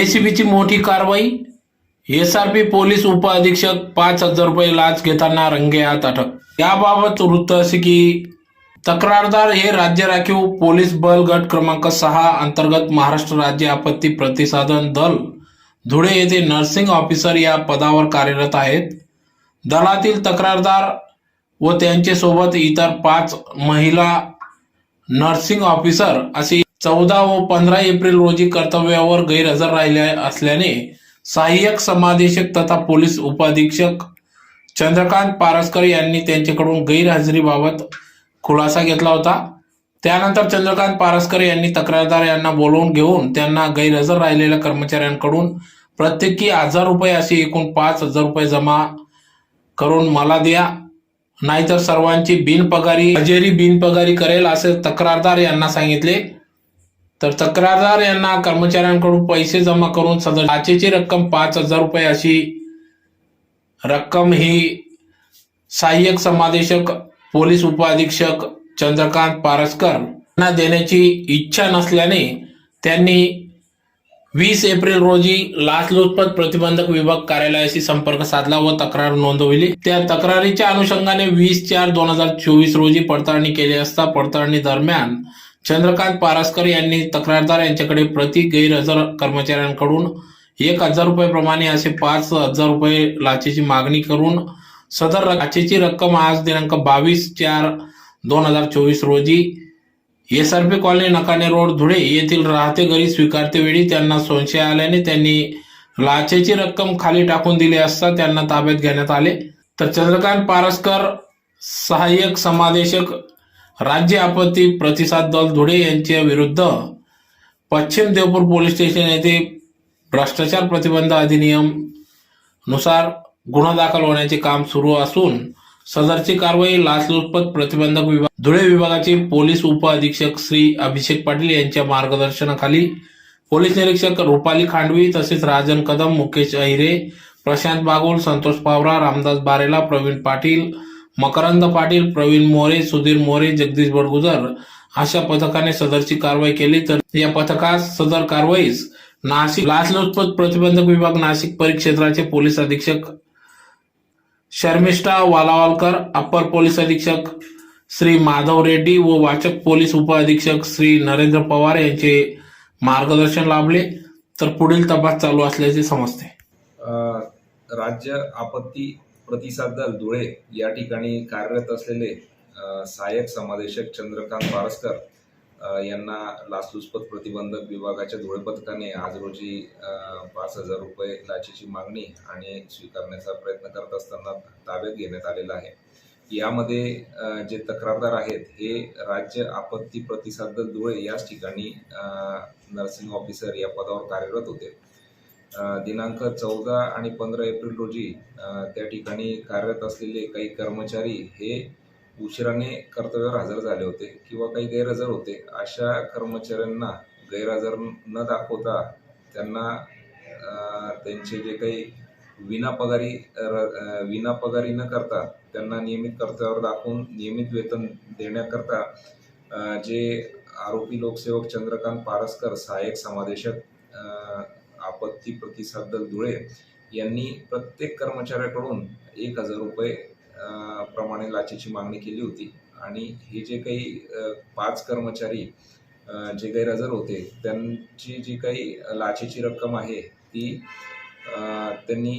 एसीबीची मोठी कारवाई SRP police उपअधीक्षक पाच हजार रुपये लाच घेताना रंगेहात अटक. याबाबत वृत्त असे की तक्रारदार हे राज्य राखीव पोलीस बल गट क्रमांक सहा अंतर्गत महाराष्ट्र राज्य आपत्ती प्रतिसादन दल धुळे येथे नर्सिंग ऑफिसर या पदावर कार्यरत आहेत. दलातील तक्रारदार व त्यांचे सोबत इतर पाच महिला नर्सिंग ऑफिसर असे चौदा व पंधरा एप्रिल रोजी कर्तव्यावर गैरहजर राहिले असल्याने सहाय्यक समादेशक तथा पोलीस उपाधीक्षक चंद्रकांत पारसकर यांनी त्यांच्याकडून गैरहजेरीबाबत खुलासा घेतला होता. त्यानंतर चंद्रकांत पारसकर यांनी तक्रारदार यांना बोलवून घेऊन त्यांना गैरहजर राहिलेल्या कर्मचाऱ्यांकडून प्रत्येकी हजार रुपये असे एकूण पाच हजार रुपये जमा करून मला द्या. नाहीतर सर्वांची बिनपगारी हजेरी बिनपगारी करेल असे तक्रारदार यांना सांगितले. तर तक्रारदार यांना कर्मचाऱ्यांकडून पैसे जमा करून सदर लाचेची रक्कम पाच हजार रुपये अशी रक्कम ही सहाय्यक समादेशक पोलीस उपअधीक्षक चंद्रकांत पारसकर यांना देण्याची इच्छा नसल्याने त्यांनी वीस एप्रिल रोजी लाचलुचपत प्रतिबंधक विभाग कार्यालयाशी संपर्क साधला व तक्रार नोंदवली. त्या तक्रारीच्या अनुषंगाने वीस चार दोन हजार चोवीस रोजी पडताळणी केली असता पडताळणी दरम्यान चंद्रकांत पारस्कर यांनी तक्रारदार यांच्याकडे प्रति गैरहजर कर्मचाऱ्यांकडून एक हजार रुपये प्रमाणे असे पाच हजार रुपये लाचेची मागणी करून सदर लाचेची रक्कम आज दिनांक बावीस चार दोन हजार चोवीस रोजी S R P colony Nakane road Dhule येथील राहते घरी स्वीकारते वेळी त्यांना संशय आल्याने त्यांनी लाचेची रक्कम खाली टाकून दिली असता त्यांना ताब्यात घेण्यात आले. तर चंद्रकांत पारसकर सहाय्यक समादेशक राज्य आपत्ती प्रतिसाद दल धुळे यांच्या विरुद्ध पश्चिम देवपूर पोलीस स्टेशन येथे भ्रष्टाचार प्रतिबंध अधिनियमनुसार गुन्हा दाखल होण्याचे काम सुरू असून सदरची कारवाई लाचलुचपत प्रतिबंधक विभाग धुळे विभागाचे पोलीस उपअधीक्षक श्री अभिषेक पाटील यांच्या मार्गदर्शनाखाली पोलीस निरीक्षक रुपाली खांडवी तसेच राजन कदम मुकेश अहिरे प्रशांत बागोल संतोष पावरा रामदास बारेला प्रवीण पाटील मकरंद पाटील प्रवीण मोरे सुधीर मोरे जगदीश बडगुजर अशा पथकाने सदरची कारवाई केली. तर या पथकात सदर कारवाईस नाशिक लाचलुचपत प्रतिबंधक विभाग नाशिक परिक्षेत्राचे पोलीस अधीक्षक शर्मिष्ठा वालावालकर अप्पर पोलीस अधीक्षक श्री माधव रेड्डी व वाचक पोलीस उपअधीक्षक श्री नरेंद्र पवार यांचे मार्गदर्शन लाभले. तर पुढील तपास चालू असल्याचे समजते. राज्य आपत्ती प्रतिसाद दल धुळे या ठिकाणी कार्यरत असलेले सहाय्यक समादेशक चंद्रकांत पारसकर यांना लाचलुचपत प्रतिबंधक विभागाच्या धुळे पथकाने आज रोजी पाच हजार रुपये लाचेची मागणी आणि स्वीकारण्याचा प्रयत्न करत असताना ताब्यात घेण्यात आलेला आहे. यामध्ये जे तक्रारदार आहेत हे राज्य आपत्ती प्रतिसाद दल धुळे याच ठिकाणी नर्सिंग ऑफिसर या पदावर कार्यरत होते. दिनांक चौदा आणि पंधरा एप्रिल रोजी त्या ठिकाणी कार्यरत असलेले काही कर्मचारी हे उशिराने कर्तव्यावर हजर झाले होते किंवा काही गैरहजर होते. अशा कर्मचाऱ्यांना गैरहजर न दाखवता त्यांना त्यांचे जे काही विनापगारी र- अ, विनापगारी न करता त्यांना नियमित कर्तव्यावर दाखवून नियमित वेतन देण्याकरता जे आरोपी लोकसेवक चंद्रकांत पारसकर सहाय्यक समादेशक आपत्ती प्रतिसाद धुळे यांनी प्रत्येक कर्मचाऱ्याकडून एक हजार रुपये प्रमाणे लाचेची मागणी केली होती. आणि हे जे काही पाच कर्मचारी जे गैरहजर होते त्यांची जी काही लाचेची रक्कम आहे ती त्यांनी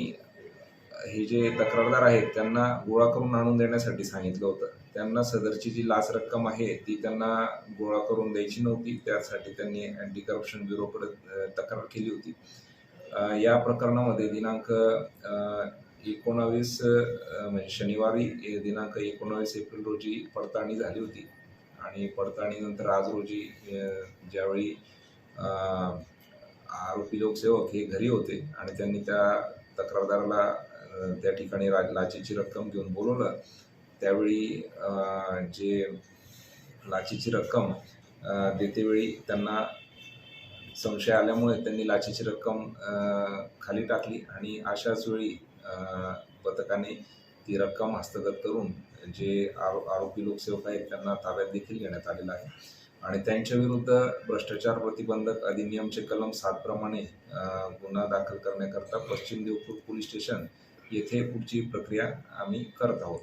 हे जे तक्रारदार आहेत त्यांना गोळा करून आणून देण्यासाठी सांगितलं होतं. त्यांना सदरची जी लाच रक्कम आहे ती त्यांना गोळा करून द्यायची नव्हती. त्यासाठी त्यांनी अँटी करप्शन ब्युरोकडे तक्रार केली होती. या प्रकरणामध्ये दिनांक एकोणावीस म्हणजे शनिवारी दिनांक एकोणावीस एप्रिल रोजी पडताळणी झाली होती. आणि पडताळणीनंतर आज रोजी ज्यावेळी आरोपी लोकसेवक हे घरी होते आणि त्यांनी त्या तक्रारदाराला त्या ठिकाणी रा लाचेची रक्कम घेऊन बोलवलं त्यावेळी जे लाचेची रक्कम देतेवेळी त्यांना संशय आल्यामुळे त्यांनी लाचेची रक्कम खाली टाकली आणि अशाच वेळी पथकाने ती रक्कम हस्तगत करून जे आरो आरोपी लोकसेवक आहेत त्यांना ताब्यात देखील घेण्यात आलेलं आहे. आणि त्यांच्या विरुद्ध भ्रष्टाचार प्रतिबंधक अधिनियमचे कलम सातप्रमाणे गुन्हा दाखल करण्याकरता पश्चिम देवपूर पोलीस स्टेशन येथे पुढची प्रक्रिया आम्ही करत आहोत.